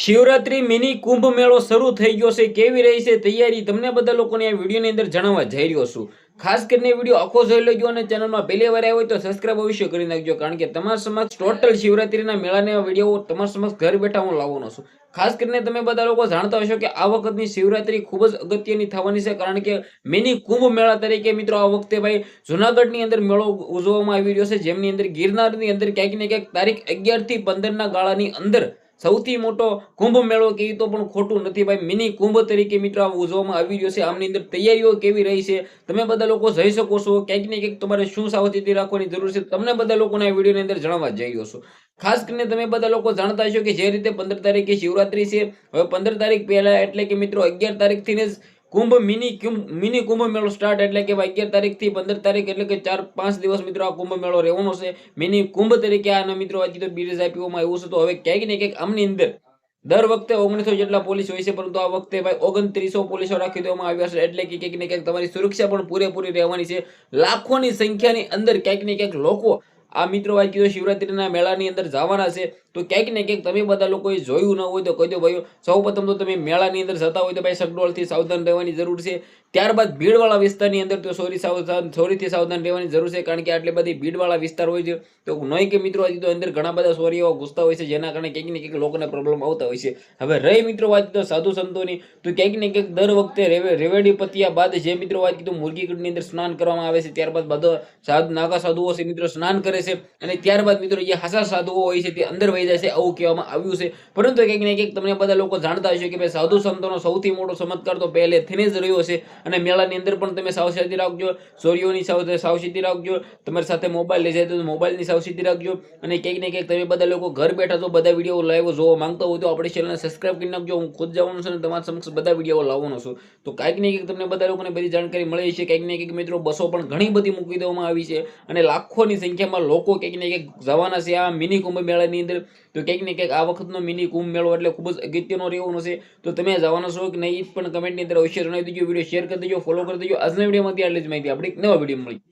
Shivratri mini Kumbh મેળો શરૂ થઈ ગયો છે. કેવી રહી છે તૈયારી? તમને બધા લોકોને આ વિડીયોની અંદર જણાવવા જઈ રહ્યો છું. ખાસ કરીને વીડિયો આખો જોઈ લેજો અને ચેનલમાં પહેલી વાર આવ્યો હોય તો સબસ્ક્રાઇબ અવશ્ય કરી નાખજો, કારણ કે તમારા સમક્ષ ટોટલ શિવરાત્રીના મેળાના વીડિયો તમારા સમક્ષ ઘર બેઠા હું લાવવાનો છું. ખાસ કરીને તમે બધા લોકો જાણતા હશો કે આ વખતની શિવરાત્રી ખૂબ જ અગત્યની થવાની છે, કારણ કે મિની કુંભ મેળા તરીકે મિત્રો આ વખતે ભાઈ જુનાગઢની અંદર મેળો ઉજવવામાં આવી રહ્યો છે. જેમની અંદર ગિરનારની અંદર ક્યાંક ને ક્યાંક તારીખ અગિયારથી પંદરના ગાળાની અંદર સૌથી મોટો કુંભ મેળો કહીએ તો પણ ખોટું નથી ભાઈ. મિની કુંભ તરીકે મિત્રો ઉજવવામાં આવી રહ્યો છે. આમની અંદર તૈયારીઓ કેવી રહી છે? તમે બધા લોકો જઈ શકો છો. ક્યાંક ને ક્યાંક તમારે શું સાવચેતી રાખવાની જરૂર છે તમને બધા લોકોને આ વિડીયોની અંદર જણાવવા જઈ રહ્યો છું. ખાસ કરીને તમે બધા લોકો જાણતા હશો કે જે રીતે પંદર તારીખે શિવરાત્રી છે. હવે પંદર તારીખ પહેલાં એટલે કે મિત્રો અગિયાર તારીખથી જ કુંભ મિની મિની કુંભ મેળો સ્ટાર્ટ એટલે કે અગિયાર તારીખથી પંદર તારીખ એટલે કે ચાર, પાંચ દિવસ મિત્રો આ કુંભ મેળો રહેવાનો છે. મિની કુંભ તરીકે આના મિત્રો હજી તો બિરજ આપવામાં એવું છે. તો હવે ક્યાંક ને ક્યાંક આમની અંદર દર વખતે ઓગણીસો જેટલા પોલીસ હોય છે, પરંતુ આ વખતે ભાઈ ઓગણત્રીસો પોલીસો રાખી દેવામાં આવ્યા છે. એટલે કે ક્યાંક ને ક્યાંક તમારી સુરક્ષા પણ પૂરેપૂરી રહેવાની છે. લાખોની સંખ્યાની અંદર ક્યાંક ને ક્યાંક લોકો આ મિત્રો વાત કીધું શિવરાત્રિના મેળાની અંદર જવાના છે? તો ક્યાંક ને ક્યાંક તમે બધા લોકોએ જોયું ન હોય તો કહી દો ભાઈઓ, સૌ પ્રથમ તો તમે મેળાની અંદર જતા હોય તો ભાઈ સગડોળથી સાવધાન રહેવાની જરૂર છે. ત્યારબાદ ભીડવાળા વિસ્તારની અંદર તો સોરી સાવધાન, સોરીથી સાવધાન રહેવાની જરૂર છે, કારણ કે આટલી બધી ભીડવાળા વિસ્તાર હોય છે. તો નહીં કે મિત્રો હજી તો અંદર ઘણા બધા સોરીઓ ઘૂસતા હોય છે, જેના કારણે ક્યાંક ને ક્યાંક લોકોને પ્રોબ્લેમ આવતા હોય છે. હવે રહી મિત્રો વાત તો સાધુ સંતોની. તો ક્યાંક ને ક્યાંક દર વખતે રેવે- રેવેડી પત્યા બાદ જે મિત્રો વાત કીધું મુરગીકુંડની અંદર સ્નાન કરવામાં આવે છે, ત્યારબાદ બધા સાધુ નાગા સાધુઓ છે, મિત્રો સ્નાન કરે છે. અને ત્યારબાદ મિત્રો જે હાસા સાધુઓ હોય છે તે અંદર વહી જશે આવું કહેવામાં આવ્યું છે. પરંતુ કંઈક ને ક્યાંક તમને બધા લોકો જાણતા હશે કે ભાઈ સાધુ સંતોનો સૌથી મોટો ચમત્કાર તો પહેલેથી જ રહ્યો છે. અને મેળાની અંદર પણ તમે સાવચેતી રાખજો, ચોરીઓની સાવ- સાવચેતી રાખજો, તમારી સાથે મોબાઈલ લઈ જાય તો મોબાઈલની સાવચેતી રાખજો. અને ક્યાંક ને કંઈક તમે બધા લોકો ઘર બેઠા તો બધા વીડિયો લાઈવ જોવા માંગતા હોય તો આપણી ચેનલને સબસ્ક્રાઈબ કરી નાખજો. હું ખુદ જવાનું છે અને તમારા સમક્ષ બધા વીડિયો લાવવાનો છું. તો કાંઈક ને કંઈક તમને બધા લોકોને બધી જાણકારી મળી છે. કંઈક ને કંઈક મિત્રો બસો પણ ઘણી બધી મૂકી દેવામાં આવી છે. અને લાખોની સંખ્યામાં લોકો કંઈક ને કંઈક જવાના છે આ મિની કુંભ મેળાની અંદર. તો કંઈક ને કંઈક આ વખતનો મિની કુંભ મેળો એટલે ખૂબ જ અગત્યનો રહેવાનો છે. તો તમે જવાના છો કે નહીં પણ કમેન્ટની અંદર અવશ્ય જણાવી દેજો. વીડિયો શેર કરી દેજો ફોલો કરી દેજો. આજના વિડીયોમાંથી આટલી જ માહિતી. આપણે એક નવા વીડિયો મળી